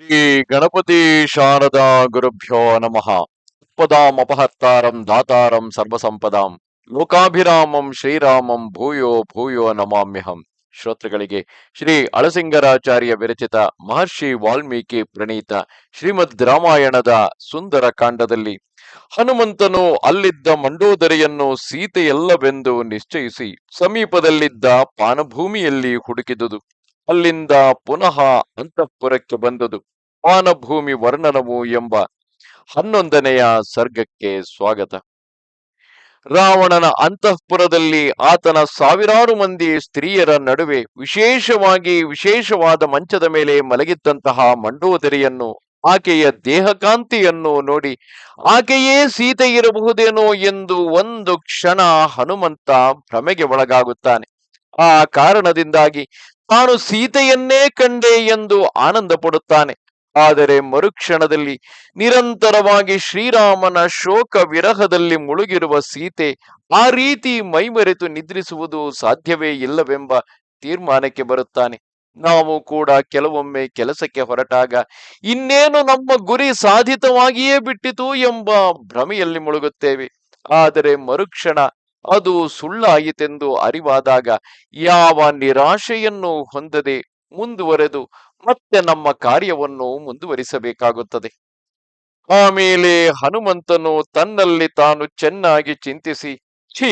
ಶ್ರೀ ಗಣಪತಿ ಶಾರದಾ ಗುರುಭ್ಯೋ ನಮಃ. ಪದಾಮಪಹರ್ತಾರಂ ದಾತಾರಂ ಸರ್ವಸಂಪದಾಂ. ಲೋಕಾಭಿರಾಮಂ ಶ್ರೀರಾಮಂ ಭೂಯೋ ಭೂಯೋ ನಮಾಮ್ಯಹಂ. ಶ್ರೋತೃಗಳಿಗೆ ಶ್ರೀ ಅಳಸಿಂಗರಾಚಾರ್ಯ ವಿರಚಿತ ಮಹರ್ಷಿ ವಾಲ್ಮೀಕಿ ಪ್ರಣೀತ ಶ್ರೀಮದ್ ರಾಮಾಯಣದ ಸುಂದರ ಕಾಂಡದಲ್ಲಿ. ಹನುಮಂತನು ಅಲ್ಲಿದ್ದ ಮಂಡೋದರಿಯನ್ನು ಸೀತೆಯಲ್ಲವೆಂದು ನಿಶ್ಚಯಿಸಿ ಸಮೀಪದಲ್ಲಿದ್ದ ಪಾನಭೂಮಿಯಲ್ಲಿ ಹುಡುಕಿದುದು. ಅಲ್ಲಿಂದ ಪುನಃ ಅಂತಃಪುರಕ್ಕೆ ಬಂದದು. ಮಾನಭೂಮಿ ವರ್ಣನವು ಎಂಬ ಹನ್ನೊಂದನೆಯ ಸರ್ಗಕ್ಕೆ ಸ್ವಾಗತ. ರಾವಣನ ಅಂತಃಪುರದಲ್ಲಿ ಆತನ ಸಾವಿರಾರು ಮಂದಿ ಸ್ತ್ರೀಯರ ನಡುವೆ ವಿಶೇಷವಾಗಿ ವಿಶೇಷವಾದ ಮಂಚದ ಮೇಲೆ ಮಲಗಿದ್ದಂತಹ ಮಂಡೋದರಿಯನ್ನು, ಆಕೆಯ ದೇಹಕಾಂತಿಯನ್ನು ನೋಡಿ ಆಕೆಯೇ ಸೀತೆ ಇರಬಹುದೇನೋ ಎಂದು ಒಂದು ಕ್ಷಣ ಹನುಮಂತ ಭ್ರಮೆಗೆ ಒಳಗಾಗುತ್ತಾನೆ. ಆ ಕಾರಣದಿಂದಾಗಿ ತಾನು ಸೀತೆಯನ್ನೇ ಕಂಡೆ ಎಂದು ಆನಂದ ಪಡುತ್ತಾನೆ ಆದರೆ ಮರುಕ್ಷಣದಲ್ಲಿ ನಿರಂತರವಾಗಿ ಶ್ರೀರಾಮನ ಶೋಕ ವಿರಹದಲ್ಲಿ ಮುಳುಗಿರುವ ಸೀತೆ ಆ ರೀತಿ ಮೈಮರೆತು ನಿದ್ರಿಸುವುದು ಸಾಧ್ಯವೇ ಇಲ್ಲವೆಂಬ ತೀರ್ಮಾನಕ್ಕೆ ಬರುತ್ತಾನೆ. ನಾವು ಕೂಡ ಕೆಲವೊಮ್ಮೆ ಕೆಲಸಕ್ಕೆ ಹೊರಟಾಗ ಇನ್ನೇನು ನಮ್ಮ ಗುರಿ ಸಾಧಿತವಾಗಿಯೇ ಬಿಟ್ಟಿತು ಎಂಬ ಭ್ರಮೆಯಲ್ಲಿ ಮುಳುಗುತ್ತೇವೆ. ಆದರೆ ಮರುಕ್ಷಣ ಅದು ಸುಳ್ಳಾಯಿತೆಂದು ಅರಿವಾದಾಗ ಯಾವ ನಿರಾಶೆಯನ್ನು ಹೊಂದದೆ ಮುಂದುವರೆದು ಮತ್ತೆ ನಮ್ಮ ಕಾರ್ಯವನ್ನು ಮುಂದುವರಿಸಬೇಕಾಗುತ್ತದೆ. ಆಮೇಲೆ ಹನುಮಂತನು ತನ್ನಲ್ಲಿ ತಾನು ಚೆನ್ನಾಗಿ ಚಿಂತಿಸಿ, ಛೀ,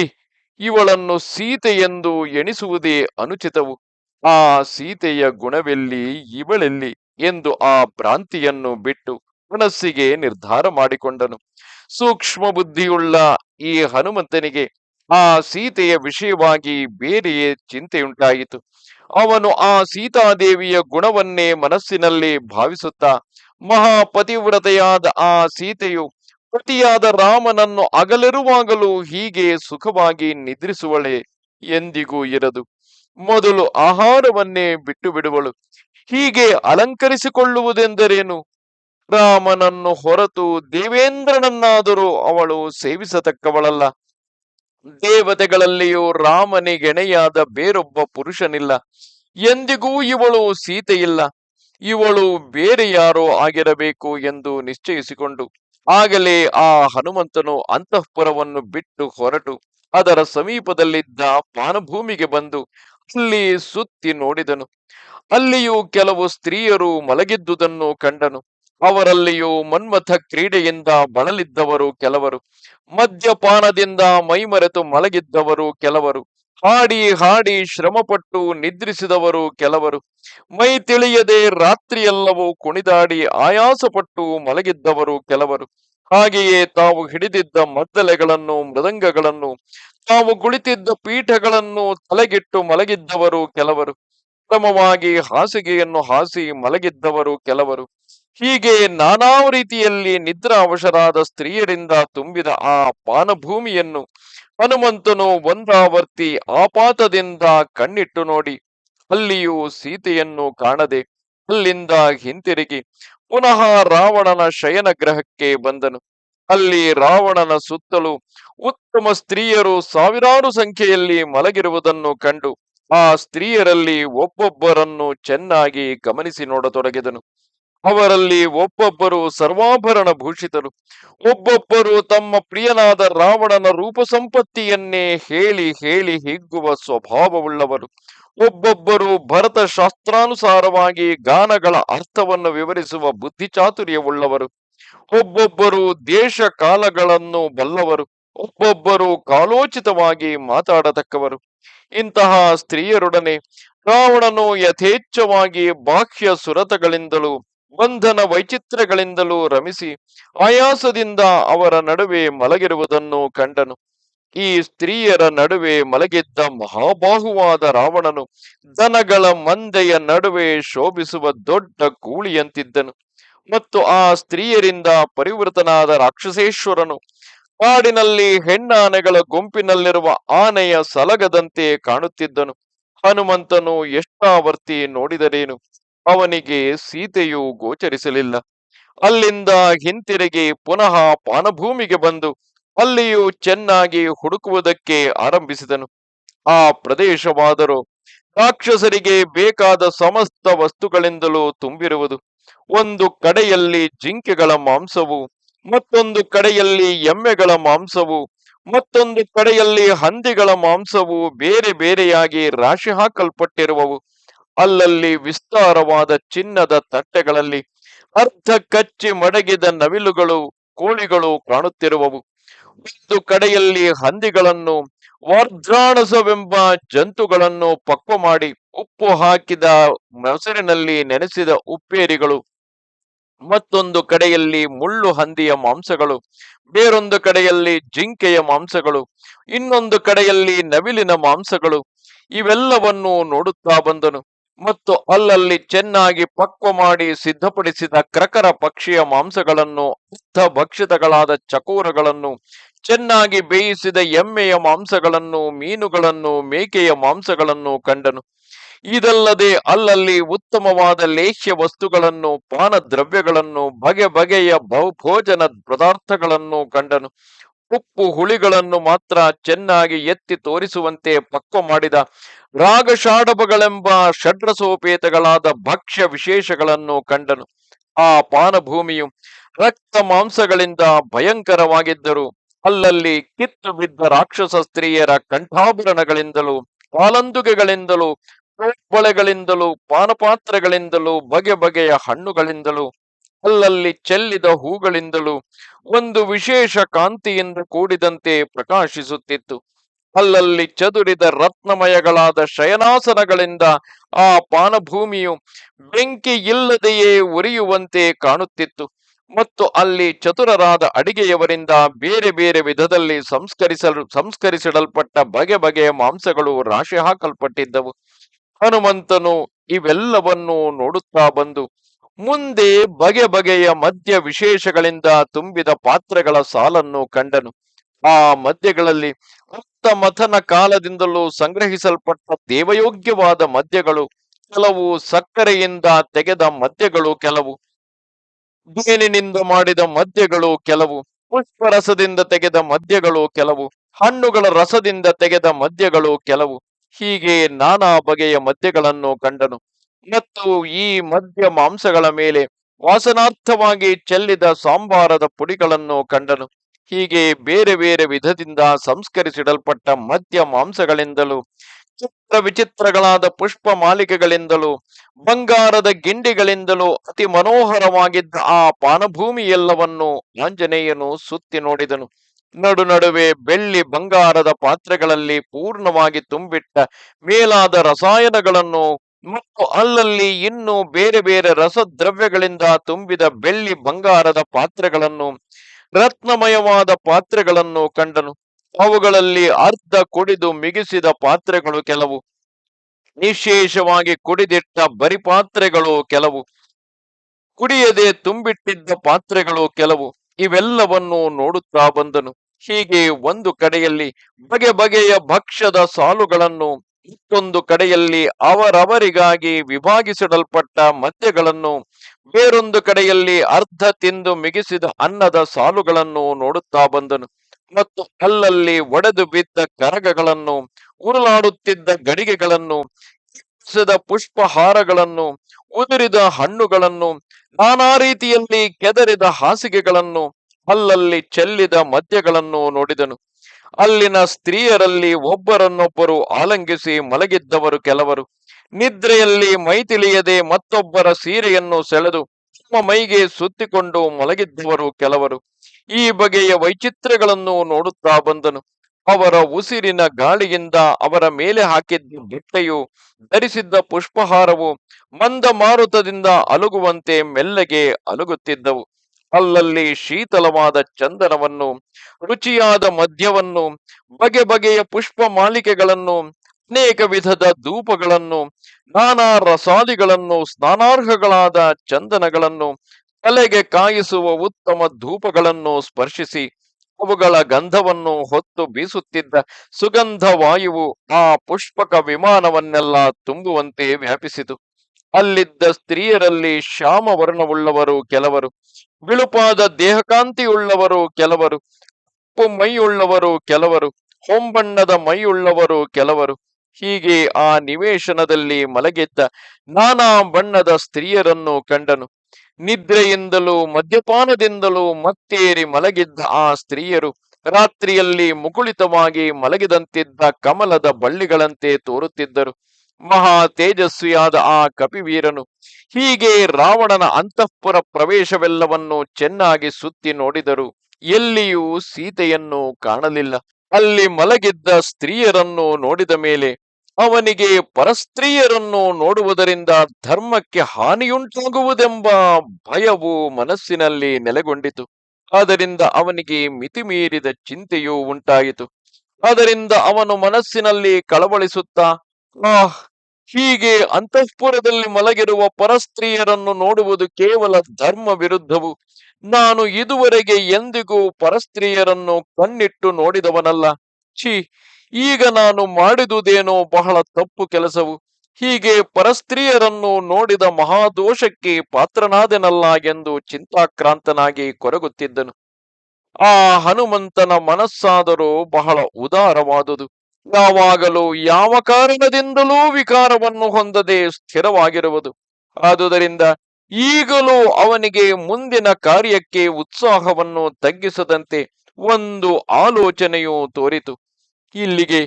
ಇವಳನ್ನು ಸೀತೆ ಎಂದು ಎಣಿಸುವುದೇ ಅನುಚಿತವು. ಆ ಸೀತೆಯ ಗುಣವೆಲ್ಲಿ ಇವಳೆಲ್ಲಿ ಎಂದು ಆ ಭ್ರಾಂತಿಯನ್ನು ಬಿಟ್ಟು ಮನಸ್ಸಿಗೆ ನಿರ್ಧಾರ ಮಾಡಿಕೊಂಡನು. ಸೂಕ್ಷ್ಮ ಬುದ್ಧಿಯುಳ್ಳ ಈ ಹನುಮಂತನಿಗೆ ಆ ಸೀತೆಯ ವಿಷಯವಾಗಿ ಬೇರೆಯೇ ಚಿಂತೆಯುಂಟಾಯಿತು. ಅವನು ಆ ಸೀತಾದೇವಿಯ ಗುಣವನ್ನೇ ಮನಸ್ಸಿನಲ್ಲಿ ಭಾವಿಸುತ್ತಾ, ಮಹಾಪತಿವ್ರತೆಯಾದ ಆ ಸೀತೆಯು ಪತಿಯಾದ ರಾಮನನ್ನು ಅಗಲಿರುವಾಗಲೂ ಹೀಗೆ ಸುಖವಾಗಿ ನಿದ್ರಿಸುವಳೆ ಎಂದಿಗೂ ಇರದು. ಮೊದಲು ಆಹಾರವನ್ನೇ ಬಿಟ್ಟು ಬಿಡುವಳು ಹೀಗೆ ಅಲಂಕರಿಸಿಕೊಳ್ಳುವುದೆಂದರೇನು? ರಾಮನನ್ನು ಹೊರತು ದೇವೇಂದ್ರನನ್ನಾದರೂ ಅವಳು ಸೇವಿಸತಕ್ಕವಳಲ್ಲ. ದೇವತೆಗಳಲ್ಲಿಯೂ ರಾಮನಿಗೆಣೆಯಾದ ಬೇರೊಬ್ಬ ಪುರುಷನಿಲ್ಲ. ಎಂದಿಗೂ ಇವಳು ಸೀತೆಯಿಲ್ಲ. ಇವಳು ಬೇರೆ ಯಾರೋ ಆಗಿರಬೇಕು ಎಂದು ನಿಶ್ಚಯಿಸಿಕೊಂಡು ಆಗಲೇ ಆ ಹನುಮಂತನು ಅಂತಃಪುರವನ್ನು ಬಿಟ್ಟು ಹೊರಟು. ಅದರ ಸಮೀಪದಲ್ಲಿದ್ದ ಪಾನಭೂಮಿಗೆ ಬಂದು ಅಲ್ಲಿ ಸುತ್ತಿ ನೋಡಿದನು. ಅಲ್ಲಿಯೂ ಕೆಲವು ಸ್ತ್ರೀಯರು ಮಲಗಿದ್ದುದನ್ನು ಕಂಡನು. ಅವರಲ್ಲಿಯೂ ಮನ್ಮಥ ಕ್ರೀಡೆಯಿಂದ ಬಳಲಿದ್ದವರು ಕೆಲವರು. ಮದ್ಯಪಾನದಿಂದ ಮೈಮರೆತು ಮಲಗಿದ್ದವರು ಕೆಲವರು. ಹಾಡಿ ಹಾಡಿ ಶ್ರಮಪಟ್ಟು ನಿದ್ರಿಸಿದವರು ಕೆಲವರು. ಮೈ ತಿಳಿಯದೆ ರಾತ್ರಿಯೆಲ್ಲವೂ ಕುಣಿದಾಡಿ ಆಯಾಸಪಟ್ಟು ಮಲಗಿದ್ದವರು ಕೆಲವರು. ಹಾಗೆಯೇ ತಾವು ಹಿಡಿದಿದ್ದ ಮದ್ದಲೆಗಳನ್ನು, ಮೃದಂಗಗಳನ್ನು, ತಾವು ಕುಳಿತಿದ್ದ ಪೀಠಗಳನ್ನು ತಲೆಗಿಟ್ಟು ಮಲಗಿದ್ದವರು ಕೆಲವರು. ಕ್ರಮವಾಗಿ ಹಾಸಿಗೆಯನ್ನು ಹಾಸಿ ಮಲಗಿದ್ದವರು ಕೆಲವರು. ಹೀಗೆ ನಾನಾ ರೀತಿಯಲ್ಲಿ ನಿದ್ರಾವಶರಾದ ಸ್ತ್ರೀಯರಿಂದ ತುಂಬಿದ ಆ ಪಾನಭೂಮಿಯನ್ನು ಹನುಮಂತನು ಒಂದಾವರ್ತಿ ಆಪಾತದಿಂದ ಕಣ್ಣಿಟ್ಟು ನೋಡಿ, ಅಲ್ಲಿಯೂ ಸೀತೆಯನ್ನು ಕಾಣದೆ ಅಲ್ಲಿಂದ ಹಿಂತಿರುಗಿ ಪುನಃ ರಾವಣನ ಶಯನ ಗ್ರಹಕ್ಕೆ ಬಂದನು. ಅಲ್ಲಿ ರಾವಣನ ಸುತ್ತಲೂ ಉತ್ತಮ ಸ್ತ್ರೀಯರು ಸಾವಿರಾರು ಸಂಖ್ಯೆಯಲ್ಲಿ ಮಲಗಿರುವುದನ್ನು ಕಂಡು ಆ ಸ್ತ್ರೀಯರಲ್ಲಿ ಒಬ್ಬೊಬ್ಬರನ್ನು ಚೆನ್ನಾಗಿ ಗಮನಿಸಿ ನೋಡತೊಡಗಿದನು. ಅವರಲ್ಲಿ ಒಬ್ಬೊಬ್ಬರು ಸರ್ವಾಭರಣ ಭೂಷಿತರು. ಒಬ್ಬೊಬ್ಬರು ತಮ್ಮ ಪ್ರಿಯನಾದ ರಾವಣನ ರೂಪ ಸಂಪತ್ತಿಯನ್ನೇ ಹೇಳಿ ಹೇಳಿ ಹಿಗ್ಗುವ ಸ್ವಭಾವವುಳ್ಳವರು. ಒಬ್ಬೊಬ್ಬರು ಭರತ ಶಾಸ್ತ್ರಾನುಸಾರವಾಗಿ ಗಾನಗಳ ಅರ್ಥವನ್ನು ವಿವರಿಸುವ ಬುದ್ಧಿಚಾತುರ್ಯವುಳ್ಳವರು. ಒಬ್ಬೊಬ್ಬರು ದೇಶ ಕಾಲಗಳನ್ನು ಬಲ್ಲವರು. ಒಬ್ಬೊಬ್ಬರು ಕಾಲೋಚಿತವಾಗಿ ಮಾತಾಡತಕ್ಕವರು. ಇಂತಹ ಸ್ತ್ರೀಯರೊಡನೆ ರಾವಣನು ಯಥೇಚ್ಛವಾಗಿ ಬಾಹ್ಯ ಸುರತಗಳಿಂದಲೂ ಬಂಧನ ವೈಚಿತ್ರ್ಯಗಳಿಂದಲೂ ರಮಿಸಿ ಆಯಾಸದಿಂದ ಅವರ ನಡುವೆ ಮಲಗಿರುವುದನ್ನು ಕಂಡನು. ಈ ಸ್ತ್ರೀಯರ ನಡುವೆ ಮಲಗಿದ್ದ ಮಹಾಬಾಹುವಾದ ರಾವಣನು ದನಗಳ ಮಂದೆಯ ನಡುವೆ ಶೋಭಿಸುವ ದೊಡ್ಡ ಕೂಳಿಯಂತಿದ್ದನು ಮತ್ತು ಆ ಸ್ತ್ರೀಯರಿಂದ ಪರಿವೃತನಾದ ರಾಕ್ಷಸೇಶ್ವರನು ಕಾಡಿನಲ್ಲಿ ಹೆಣ್ಣಾನೆಗಳ ಗುಂಪಿನಲ್ಲಿರುವ ಆನೆಯ ಸಲಗದಂತೆ ಕಾಣುತ್ತಿದ್ದನು. ಹನುಮಂತನು ಎಷ್ಟಾವರ್ತಿ ನೋಡಿದರೇನು? ಅವನಿಗೆ ಸೀತೆಯು ಗೋಚರಿಸಲಿಲ್ಲ. ಅಲ್ಲಿಂದ ಹಿಂತಿರುಗಿ ಪುನಃ ಪಾನಭೂಮಿಗೆ ಬಂದು ಅಲ್ಲಿಯೂ ಚೆನ್ನಾಗಿ ಹುಡುಕುವುದಕ್ಕೆ ಆರಂಭಿಸಿದನು. ಆ ಪ್ರದೇಶವಾದರೂ ರಾಕ್ಷಸರಿಗೆ ಬೇಕಾದ ಸಮಸ್ತ ವಸ್ತುಗಳಿಂದಲೂ ತುಂಬಿರುವುದು. ಒಂದು ಕಡೆಯಲ್ಲಿ ಜಿಂಕೆಗಳ ಮಾಂಸವು, ಮತ್ತೊಂದು ಕಡೆಯಲ್ಲಿ ಎಮ್ಮೆಗಳ ಮಾಂಸವು, ಮತ್ತೊಂದು ಕಡೆಯಲ್ಲಿ ಹಂದಿಗಳ ಮಾಂಸವು ಬೇರೆ ಬೇರೆಯಾಗಿ ರಾಶಿ ಹಾಕಲ್ಪಟ್ಟಿರುವವು. ಅಲ್ಲಲ್ಲಿ ವಿಸ್ತಾರವಾದ ಚಿನ್ನದ ತಟ್ಟೆಗಳಲ್ಲಿ ಅರ್ಧ ಕಚ್ಚಿ ಮಡಗಿದ ನವಿಲುಗಳು, ಕೋಳಿಗಳು ಕಾಣುತ್ತಿರುವವು. ಒಂದು ಕಡೆಯಲ್ಲಿ ಹಂದಿಗಳನ್ನು ವಾರ್ಧ್ರಾಣಸವೆಂಬ ಜಂತುಗಳನ್ನು ಪಕ್ವ ಮಾಡಿ ಉಪ್ಪು ಹಾಕಿದ ಮೊಸರಿನಲ್ಲಿ ನೆನೆಸಿದ ಉಪ್ಪೇರಿಗಳು. ಮತ್ತೊಂದು ಕಡೆಯಲ್ಲಿ ಮುಳ್ಳು ಹಂದಿಯ ಮಾಂಸಗಳು, ಬೇರೊಂದು ಕಡೆಯಲ್ಲಿ ಜಿಂಕೆಯ ಮಾಂಸಗಳು, ಇನ್ನೊಂದು ಕಡೆಯಲ್ಲಿ ನವಿಲಿನ ಮಾಂಸಗಳು, ಇವೆಲ್ಲವನ್ನು ನೋಡುತ್ತಾ ಬಂದನು. ಮತ್ತು ಅಲ್ಲಲ್ಲಿ ಚೆನ್ನಾಗಿ ಪಕ್ವ ಮಾಡಿ ಸಿದ್ಧಪಡಿಸಿದ ಕ್ರಕರ ಪಕ್ಷಿಯ ಮಾಂಸಗಳನ್ನು ಅರ್ಧ ಭಕ್ಷಿತಗಳಾದ ಚಕೋರಗಳನ್ನು, ಚೆನ್ನಾಗಿ ಬೇಯಿಸಿದ ಎಮ್ಮೆಯ ಮಾಂಸಗಳನ್ನು, ಮೀನುಗಳನ್ನು, ಮೇಕೆಯ ಮಾಂಸಗಳನ್ನು ಕಂಡನು. ಇದಲ್ಲದೆ ಅಲ್ಲಲ್ಲಿ ಉತ್ತಮವಾದ ಲೇಹ್ಯ ವಸ್ತುಗಳನ್ನು ಪಾನ ದ್ರವ್ಯಗಳನ್ನು ಬಗೆ ಬಗೆಯ ಬಹು ಭೋಜನ ಪದಾರ್ಥಗಳನ್ನು ಕಂಡನು. ಉಪ್ಪು ಹುಳಿಗಳನ್ನು ಮಾತ್ರ ಚೆನ್ನಾಗಿ ಎತ್ತಿ ತೋರಿಸುವಂತೆ ಪಕ್ವ ಮಾಡಿದ ರಾಗಷಾಡಭಗಳೆಂಬ ಷಡ್ರಸೋಪೇತಗಳಾದ ಭಕ್ಷ್ಯ ವಿಶೇಷಗಳನ್ನು ಕಂಡನು. ಆ ಪಾನಭೂಮಿಯು ರಕ್ತ ಮಾಂಸಗಳಿಂದ ಭಯಂಕರವಾಗಿದ್ದರು ಅಲ್ಲಲ್ಲಿ ಕಿತ್ತು ಬಿದ್ದ ರಾಕ್ಷಸ ಸ್ತ್ರೀಯರ ಕಂಠಾಭರಣಗಳಿಂದಲೂ ಕಾಲಂದುಗೆಗಳಿಂದಲೂ ಬಳೆಗಳಿಂದಲೂ ಪಾನಪಾತ್ರೆಗಳಿಂದಲೂ ಬಗೆ ಬಗೆಯ ಹಣ್ಣುಗಳಿಂದಲೂ ಅಲ್ಲಲ್ಲಿ ಚೆಲ್ಲಿದ ಹೂಗಳಿಂದಲೂ ಒಂದು ವಿಶೇಷ ಕಾಂತಿಯಿಂದ ಕೂಡಿದಂತೆ ಪ್ರಕಾಶಿಸುತ್ತಿತ್ತು. ಅಲ್ಲಲ್ಲಿ ಚದುರಿದ ರತ್ನಮಯಗಳಾದ ಶಯನಾಸನಗಳಿಂದ ಆ ಪಾನಭೂಮಿಯು ಬೆಂಕಿ ಇಲ್ಲದೆಯೇ ಉರಿಯುವಂತೆ ಕಾಣುತ್ತಿತ್ತು. ಮತ್ತು ಅಲ್ಲಿ ಚತುರರಾದ ಅಡಿಗೆಯವರಿಂದ ಬೇರೆ ಬೇರೆ ವಿಧದಲ್ಲಿ ಸಂಸ್ಕರಿಸಲು ಸಂಸ್ಕರಿಸಿಡಲ್ಪಟ್ಟ ಬಗೆ ಬಗೆಯ ಮಾಂಸಗಳು ರಾಶಿ ಹಾಕಲ್ಪಟ್ಟಿದ್ದವು ಹನುಮಂತನು ಇವೆಲ್ಲವನ್ನೂ ನೋಡುತ್ತಾ ಬಂದು ಮುಂದೆ ಬಗೆ ಬಗೆಯ ಮದ್ಯ ವಿಶೇಷಗಳಿಂದ ತುಂಬಿದ ಪಾತ್ರೆಗಳ ಸಾಲನ್ನು ಕಂಡನು. ಆ ಮದ್ಯಗಳಲ್ಲಿ ಉಕ್ತ ಮಥನ ಕಾಲದಿಂದಲೂ ಸಂಗ್ರಹಿಸಲ್ಪಟ್ಟ ದೇವಯೋಗ್ಯವಾದ ಮದ್ಯಗಳು, ಕೆಲವು ಸಕ್ಕರೆಯಿಂದ ತೆಗೆದ ಮದ್ಯಗಳು ಕೆಲವು ಜೇನಿನಿಂದ ಮಾಡಿದ ಮದ್ಯಗಳು ಕೆಲವು, ಪುಷ್ಪರಸದಿಂದ ತೆಗೆದ ಮದ್ಯಗಳು ಕೆಲವು, ಹಣ್ಣುಗಳ ರಸದಿಂದ ತೆಗೆದ ಮದ್ಯಗಳು ಕೆಲವು. ಹೀಗೆ ನಾನಾ ಬಗೆಯ ಮದ್ಯಗಳನ್ನು ಕಂಡನು. ಮತ್ತು ಈ ಮದ್ಯ ಮಾಂಸಗಳ ಮೇಲೆ ವಾಸನಾರ್ಥವಾಗಿ ಚೆಲ್ಲಿದ ಸಾಂಬಾರದ ಪುಡಿಗಳನ್ನು ಕಂಡನು. ಹೀಗೆ ಬೇರೆ ಬೇರೆ ವಿಧದಿಂದ ಸಂಸ್ಕರಿಸಿಡಲ್ಪಟ್ಟ ಮದ್ಯ ಮಾಂಸಗಳಿಂದಲೂ ಚಿತ್ರ ವಿಚಿತ್ರಗಳಾದ ಪುಷ್ಪ ಮಾಲಿಕೆಗಳಿಂದಲೂ, ಬಂಗಾರದ ಗಿಂಡಿಗಳಿಂದಲೂ ಅತಿ ಮನೋಹರವಾಗಿದ್ದ ಆ ಪಾನಭೂಮಿ ಎಲ್ಲವನ್ನೂ ಆಂಜನೇಯನು ಸುತ್ತಿ ನೋಡಿದನು. ನಡು ನಡುವೆ ಬೆಳ್ಳಿ ಬಂಗಾರದ ಪಾತ್ರೆಗಳಲ್ಲಿ ಪೂರ್ಣವಾಗಿ ತುಂಬಿಟ್ಟ ಮೇಲಾದ ರಸಾಯನಗಳನ್ನು ಮತ್ತು ಅಲ್ಲಲ್ಲಿ ಇನ್ನು ಬೇರೆ ಬೇರೆ ರಸದ್ರವ್ಯಗಳಿಂದ ತುಂಬಿದ ಬೆಳ್ಳಿ ಬಂಗಾರದ ಪಾತ್ರೆಗಳನ್ನು, ರತ್ನಮಯವಾದ ಪಾತ್ರೆಗಳನ್ನು ಕಂಡನು. ಅವುಗಳಲ್ಲಿ ಅರ್ಧ ಕುಡಿದು ಮಿಗಿಸಿದ ಪಾತ್ರೆಗಳು ಕೆಲವು, ನಿಶೇಷವಾಗಿ ಕುಡಿದಿಟ್ಟ ಬರಿ ಪಾತ್ರೆಗಳು ಕೆಲವು, ಕುಡಿಯದೆ ತುಂಬಿಟ್ಟಿದ್ದ ಪಾತ್ರೆಗಳು ಕೆಲವು, ಇವೆಲ್ಲವನ್ನು ನೋಡುತ್ತಾ ಬಂದನು. ಹೀಗೆ ಒಂದು ಕಡೆಯಲ್ಲಿ ಬಗೆ ಬಗೆಯ ಭಕ್ಷ್ಯದ ಸಾಲುಗಳನ್ನು ಮತ್ತೊಂದು ಕಡೆಯಲ್ಲಿ ಅವರವರಿಗಾಗಿ ವಿಭಾಗಿಸಿಡಲ್ಪಟ್ಟ ಮದ್ಯಗಳನ್ನು ಬೇರೊಂದು ಕಡೆಯಲ್ಲಿ ಅರ್ಧ ತಿಂದು ಮಿಗಿಸಿದ ಅನ್ನದ ಸಾಲುಗಳನ್ನು ನೋಡುತ್ತಾ ಬಂದನು. ಮತ್ತು ಅಲ್ಲಲ್ಲಿ ಒಡೆದು ಬಿದ್ದ ಕರಗಗಳನ್ನು ಉರುಳಾಡುತ್ತಿದ್ದ ಗಡಿಗೆಗಳನ್ನು ಪುಷ್ಪಹಾರಗಳನ್ನು, ಉದುರಿದ ಹಣ್ಣುಗಳನ್ನು, ನಾನಾ ರೀತಿಯಲ್ಲಿ ಕೆದರಿದ ಹಾಸಿಗೆಗಳನ್ನು ಅಲ್ಲಲ್ಲಿ ಚೆಲ್ಲಿದ ಮದ್ಯಗಳನ್ನು ನೋಡಿದನು. ಅಲ್ಲಿನ ಸ್ತ್ರೀಯರಲ್ಲಿ ಒಬ್ಬರನ್ನೊಬ್ಬರು ಆಲಂಗಿಸಿ ಮಲಗಿದ್ದವರು ಕೆಲವರು. ನಿದ್ರೆಯಲ್ಲಿ ಮೈ ತಿಳಿಯದೆ ಮತ್ತೊಬ್ಬರ ಸೀರೆಯನ್ನು ಸೆಳೆದು ತಮ್ಮ ಮೈಗೆ ಸುತ್ತಿಕೊಂಡು ಮಲಗಿದ್ದವರು ಕೆಲವರು. ಈ ಬಗೆಯ ವೈಚಿತ್ರ್ಯಗಳನ್ನು ನೋಡುತ್ತಾ ಬಂದನು. ಅವರ ಉಸಿರಿನ ಗಾಳಿಯಿಂದ ಅವರ ಮೇಲೆ ಹಾಕಿದ್ದ ಬಟ್ಟೆಯು ಧರಿಸಿದ್ದ ಪುಷ್ಪಹಾರವು ಮಂದ ಮಾರುತದಿಂದ ಅಲುಗುವಂತೆ ಮೆಲ್ಲಗೆ ಅಲುಗುತ್ತಿದ್ದವು. ಅಲ್ಲಲ್ಲಿ ಶೀತಲವಾದ ಚಂದನವನ್ನು, ರುಚಿಯಾದ ಮದ್ಯವನ್ನು, ಬಗೆ ಬಗೆಯ ಪುಷ್ಪ ಮಾಲಿಕೆಗಳನ್ನು, ಅನೇಕ ವಿಧದ ಧೂಪಗಳನ್ನು, ನಾನಾ ರಸಾದಿಗಳನ್ನು, ಸ್ನಾನಾರ್ಹಗಳಾದ ಚಂದನಗಳನ್ನು, ತಲೆಗೆ ಕಾಯಿಸುವ ಉತ್ತಮ ಧೂಪಗಳನ್ನು ಸ್ಪರ್ಶಿಸಿ, ಅವುಗಳ ಗಂಧವನ್ನು ಹೊತ್ತು ಬೀಸುತ್ತಿದ್ದ ಸುಗಂಧ ವಾಯುವು ಆ ಪುಷ್ಪಕ ವಿಮಾನವನ್ನೆಲ್ಲ ತುಂಬುವಂತೆ ವ್ಯಾಪಿಸಿತು. ಅಲ್ಲಿದ್ದ ಸ್ತ್ರೀಯರಲ್ಲಿ ಶ್ಯಾಮ ವರ್ಣವುಳ್ಳವರು ಕೆಲವರು, ಬಿಳುಪಾದ ದೇಹಕಾಂತಿಯುಳ್ಳವರು ಕೆಲವರು ಕಪ್ಪು ಮೈಯುಳ್ಳವರು ಕೆಲವರು, ಹೊಂಬಣ್ಣದ ಮೈಯುಳ್ಳವರು ಕೆಲವರು. ಹೀಗೆ ಆ ನಿವೇಶನದಲ್ಲಿ ಮಲಗಿದ್ದ ನಾನಾ ಬಣ್ಣದ ಸ್ತ್ರೀಯರನ್ನು ಕಂಡನು. ನಿದ್ರೆಯಿಂದಲೂ ಮದ್ಯಪಾನದಿಂದಲೂ ಮತ್ತೇರಿ ಮಲಗಿದ್ದ ಆ ಸ್ತ್ರೀಯರು ರಾತ್ರಿಯಲ್ಲಿ ಮುಕುಳಿತವಾಗಿ ಮಲಗಿದಂತಿದ್ದ ಕಮಲದ ಬಳ್ಳಿಗಳಂತೆ ತೋರುತ್ತಿದ್ದರು. ಮಹಾ ತೇಜಸ್ವಿಯಾದ ಆ ಕಪಿವೀರನು ಹೀಗೆ ರಾವಣನ ಅಂತಃಪುರ ಪ್ರವೇಶವೆಲ್ಲವನ್ನು ಚೆನ್ನಾಗಿ ಸುತ್ತಿ ನೋಡಿದರು ಎಲ್ಲಿಯೂ ಸೀತೆಯನ್ನು ಕಾಣಲಿಲ್ಲ. ಅಲ್ಲಿ ಮಲಗಿದ್ದ ಸ್ತ್ರೀಯರನ್ನು ನೋಡಿದ ಮೇಲೆ ಅವನಿಗೆ ಪರಸ್ತ್ರೀಯರನ್ನು ನೋಡುವುದರಿಂದ ಧರ್ಮಕ್ಕೆ ಹಾನಿಯುಂಟಾಗುವುದೆಂಬ ಭಯವು ಮನಸ್ಸಿನಲ್ಲಿ ನೆಲೆಗೊಂಡಿತು. ಅದರಿಂದ ಅವನಿಗೆ ಮಿತಿಮೀರಿದ ಚಿಂತೆಯೂ ಉಂಟಾಯಿತು. ಅದರಿಂದ ಅವನು ಮನಸ್ಸಿನಲ್ಲಿ ಕಳವಳಿಸುತ್ತಾ ಆಹ್, ಹೀಗೆ ಅಂತಃಪುರದಲ್ಲಿ ಮಲಗಿರುವ ಪರಸ್ತ್ರೀಯರನ್ನು ನೋಡುವುದು ಕೇವಲ ಧರ್ಮ ವಿರುದ್ಧವು. ನಾನು ಇದುವರೆಗೆ ಎಂದಿಗೂ ಪರಸ್ತ್ರೀಯರನ್ನು ಕಣ್ಣಿಟ್ಟು ನೋಡಿದವನಲ್ಲ. ಛೀ, ಈಗ ನಾನು ಮಾಡಿದುದೇನೋ ಬಹಳ ತಪ್ಪು ಕೆಲಸವು. ಹೀಗೆ ಪರಸ್ತ್ರೀಯರನ್ನು ನೋಡಿದ ಮಹಾದೋಷಕ್ಕೆ ಪಾತ್ರನಾದೆನಲ್ಲ ಎಂದು ಚಿಂತಾಕ್ರಾಂತನಾಗಿ ಕೊರಗುತ್ತಿದ್ದನು. ಆ ಹನುಮಂತನ ಮನಸ್ಸಾದರೂ ಬಹಳ ಉದಾರವಾದುದು. ಯಾವಾಗಲೂ ಯಾವ ಕಾರಣದಿಂದಲೂ ವಿಕಾರವನ್ನು ಹೊಂದದೆ ಸ್ಥಿರವಾಗಿರುವುದು. ಆದುದರಿಂದ ಈಗಲೂ ಅವನಿಗೆ ಮುಂದಿನ ಕಾರ್ಯಕ್ಕೆ ಉತ್ಸಾಹವನ್ನು ತಗ್ಗಿಸದಂತೆ ಒಂದು ಆಲೋಚನೆಯು ತೋರಿತು. ಇಲ್ಲಿಗೆ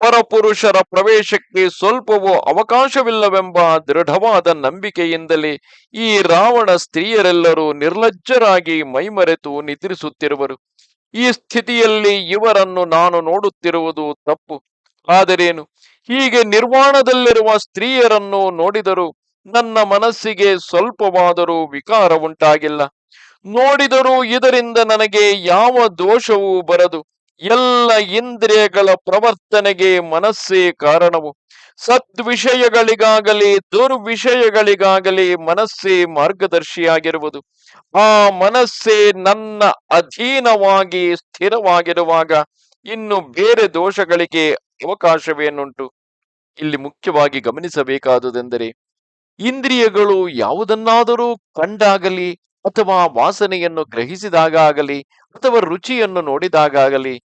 ಪರಪುರುಷರ ಪ್ರವೇಶಕ್ಕೆ ಸ್ವಲ್ಪವೂ ಅವಕಾಶವಿಲ್ಲವೆಂಬ ದೃಢವಾದ ನಂಬಿಕೆಯಿಂದಲೇ ಈ ರಾವಣ ಸ್ತ್ರೀಯರೆಲ್ಲರೂ ನಿರ್ಲಜ್ಜರಾಗಿ ಮೈಮರೆತು ನಿದ್ರಿಸುತ್ತಿರುವರು. ಈ ಸ್ಥಿತಿಯಲ್ಲಿ ಇವರನ್ನು ನಾನು ನೋಡುತ್ತಿರುವುದು ತಪ್ಪು. ಆದರೇನು? ಹೀಗೆ ನಿರ್ವಾಣದಲ್ಲಿರುವ ಸ್ತ್ರೀಯರನ್ನು ನೋಡಿದರೂ ನನ್ನ ಮನಸ್ಸಿಗೆ ಸ್ವಲ್ಪವಾದರೂ ವಿಕಾರ ಉಂಟಾಗಿಲ್ಲ. ನೋಡಿದರೂ ಇದರಿಂದ ನನಗೆ ಯಾವ ದೋಷವೂ ಬರದು. ಎಲ್ಲ ಇಂದ್ರಿಯಗಳ ಪ್ರವರ್ತನೆಗೆ ಮನಸ್ಸೇ ಕಾರಣವು. ಸದ್ವಿಷಯಗಳಿಗಾಗಲಿ, ದುರ್ವಿಷಯಗಳಿಗಾಗಲಿ ಮನಸ್ಸೇ ಮಾರ್ಗದರ್ಶಿಯಾಗಿರುವುದು. ಆ ಮನಸ್ಸೇ ನನ್ನ ಅಧೀನವಾಗಿ ಸ್ಥಿರವಾಗಿರುವಾಗ ಇನ್ನು ಬೇರೆ ದೋಷಗಳಿಗೆ ಅವಕಾಶವೇನುಂಟು? ಇಲ್ಲಿ ಮುಖ್ಯವಾಗಿ ಗಮನಿಸಬೇಕಾದುದೆಂದರೆ, ಇಂದ್ರಿಯಗಳು ಯಾವುದನ್ನಾದರೂ ಕಂಡಾಗಲಿ ಅಥವಾ ವಾಸನೆಯನ್ನು ಗ್ರಹಿಸಿದಾಗ ಆಗಲಿ ಅಥವಾ ರುಚಿಯನ್ನು ನೋಡಿದಾಗಲಿ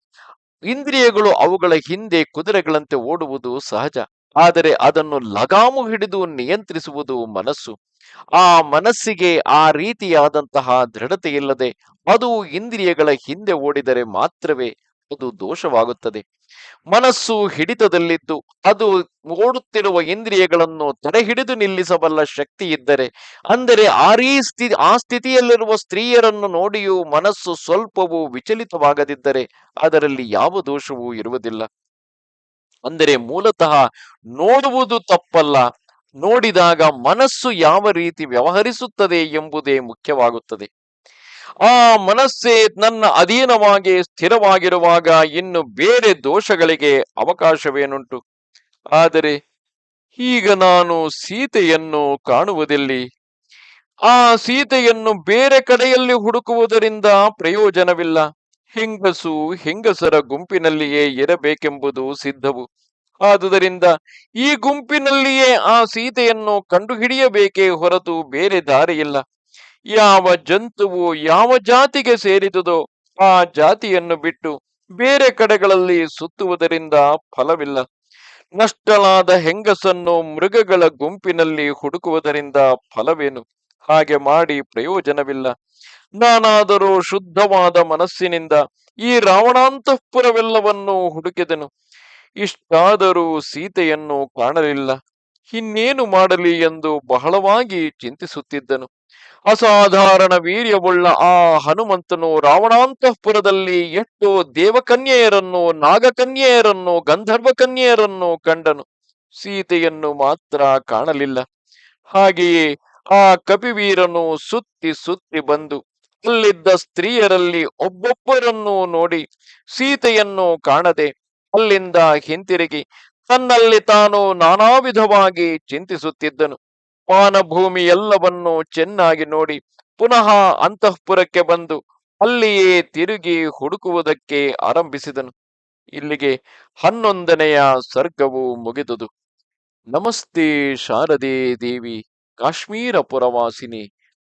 ಇಂದ್ರಿಯಗಳು ಅವುಗಳ ಹಿಂದೆ ಕುದುರೆಗಳಂತೆ ಓಡುವುದು ಸಹಜ. ಆದರೆ ಅದನ್ನು ಲಗಾಮು ಹಿಡಿದು ನಿಯಂತ್ರಿಸುವುದು ಮನಸ್ಸು. ಆ ಮನಸ್ಸಿಗೆ ಆ ರೀತಿಯಾದಂತಹ ದೃಢತೆ ಇಲ್ಲದೆ ಅದು ಇಂದ್ರಿಯಗಳ ಹಿಂದೆ ಓಡಿದರೆ ಮಾತ್ರವೇ ಅದು ದೋಷವಾಗುತ್ತದೆ. ಮನಸ್ಸು ಹಿಡಿತದಲ್ಲಿದ್ದು ಅದು ಓಡುತ್ತಿರುವ ಇಂದ್ರಿಯಗಳನ್ನು ತಡೆ ಹಿಡಿದು ನಿಲ್ಲಿಸಬಲ್ಲ ಶಕ್ತಿ ಇದ್ದರೆ ಅಂದರೆ ಆ ರೀ ಸ್ಥಿತಿ ಆ ಸ್ಥಿತಿಯಲ್ಲಿರುವ ಸ್ತ್ರೀಯರನ್ನು ನೋಡಿಯೂ ಮನಸ್ಸು ಸ್ವಲ್ಪವೂ ವಿಚಲಿತವಾಗದಿದ್ದರೆ ಅದರಲ್ಲಿ ಯಾವ ದೋಷವೂ ಇರುವುದಿಲ್ಲ. ಅಂದರೆ ಮೂಲತಃ ನೋಡುವುದು ತಪ್ಪಲ್ಲ. ನೋಡಿದಾಗ ಮನಸ್ಸು ಯಾವ ರೀತಿ ವ್ಯವಹರಿಸುತ್ತದೆ ಎಂಬುದೇ ಮುಖ್ಯವಾಗುತ್ತದೆ. ಆ ಮನಸ್ಸೇ ನನ್ನ ಅಧೀನವಾಗಿ ಸ್ಥಿರವಾಗಿರುವಾಗ ಇನ್ನು ಬೇರೆ ದೋಷಗಳಿಗೆ ಅವಕಾಶವೇನುಂಟು? ಆದರೆ ಈಗ ನಾನು ಸೀತೆಯನ್ನು ಕಾಣುವುದಿಲ್ಲಿ. ಆ ಸೀತೆಯನ್ನು ಬೇರೆ ಕಡೆಯಲ್ಲಿ ಹುಡುಕುವುದರಿಂದ ಪ್ರಯೋಜನವಿಲ್ಲ. ಹೆಂಗಸು ಹೆಂಗಸರ ಗುಂಪಿನಲ್ಲಿಯೇ ಇರಬೇಕೆಂಬುದು ಸಿದ್ಧವು. ಆದುದರಿಂದ ಈ ಗುಂಪಿನಲ್ಲಿಯೇ ಆ ಸೀತೆಯನ್ನು ಕಂಡುಹಿಡಿಯಬೇಕೇ ಹೊರತು ಬೇರೆ ದಾರಿಯಿಲ್ಲ. ಯಾವ ಜಂತುವು ಯಾವ ಜಾತಿಗೆ ಸೇರಿದುದೋ ಆ ಜಾತಿಯನ್ನು ಬಿಟ್ಟು ಬೇರೆ ಕಡೆಗಳಲ್ಲಿ ಸುತ್ತುವುದರಿಂದ ಫಲವಿಲ್ಲ. ನಷ್ಟಲಾದ ಹೆಂಗಸನ್ನು ಮೃಗಗಳ ಗುಂಪಿನಲ್ಲಿ ಹುಡುಕುವುದರಿಂದ ಫಲವೇನು? ಹಾಗೆ ಮಾಡಿ ಪ್ರಯೋಜನವಿಲ್ಲ. ನಾನಾದರೂ ಶುದ್ಧವಾದ ಮನಸ್ಸಿನಿಂದ ಈ ರಾವಣಾಂತಃಪುರವೆಲ್ಲವನ್ನು ಹುಡುಕಿದನು. ಇಷ್ಟಾದರೂ ಸೀತೆಯನ್ನು ಕಾಣಲಿಲ್ಲ. ಇನ್ನೇನು ಮಾಡಲಿ ಎಂದು ಬಹಳವಾಗಿ ಚಿಂತಿಸುತ್ತಿದ್ದನು. ಅಸಾಧಾರಣ ವೀರ್ಯವುಳ್ಳ ಆ ಹನುಮಂತನು ರಾವಣಾಂತಃಪುರದಲ್ಲಿ ಎಷ್ಟು ದೇವಕನ್ಯೆಯರನ್ನು, ನಾಗಕನ್ಯೆಯರನ್ನು ಗಂಧರ್ವ ಕನ್ಯೆಯರನ್ನು ಕಂಡನು. ಸೀತೆಯನ್ನು ಮಾತ್ರ ಕಾಣಲಿಲ್ಲ. ಹಾಗೆಯೇ ಆ ಕಪಿವೀರನು ಸುತ್ತಿ ಸುತ್ತಿ ಬಂದು ಅಲ್ಲಿದ್ದ ಸ್ತ್ರೀಯರಲ್ಲಿ ಒಬ್ಬೊಬ್ಬರನ್ನು ನೋಡಿ ಸೀತೆಯನ್ನು ಕಾಣದೆ ಅಲ್ಲಿಂದ ಹಿಂತಿರುಗಿ ತನ್ನಲ್ಲಿ ತಾನು ನಾನಾ ವಿಧವಾಗಿ ಚಿಂತಿಸುತ್ತಿದ್ದನು. ಪಾನಭೂಮಿ ಎಲ್ಲವನ್ನೂ ಚೆನ್ನಾಗಿ ನೋಡಿ ಪುನಃ ಅಂತಃಪುರಕ್ಕೆ ಬಂದು ಅಲ್ಲಿಯೇ ತಿರುಗಿ ಹುಡುಕುವುದಕ್ಕೆ ಆರಂಭಿಸಿದನು. ಇಲ್ಲಿಗೆ ಹನ್ನೊಂದನೆಯ ಸರ್ಗವು ಮುಗಿದುದು. ನಮಸ್ತೆ ಶಾರದೆ ದೇವಿ, ಕಾಶ್ಮೀರ ಪುರವಾಸಿನಿ.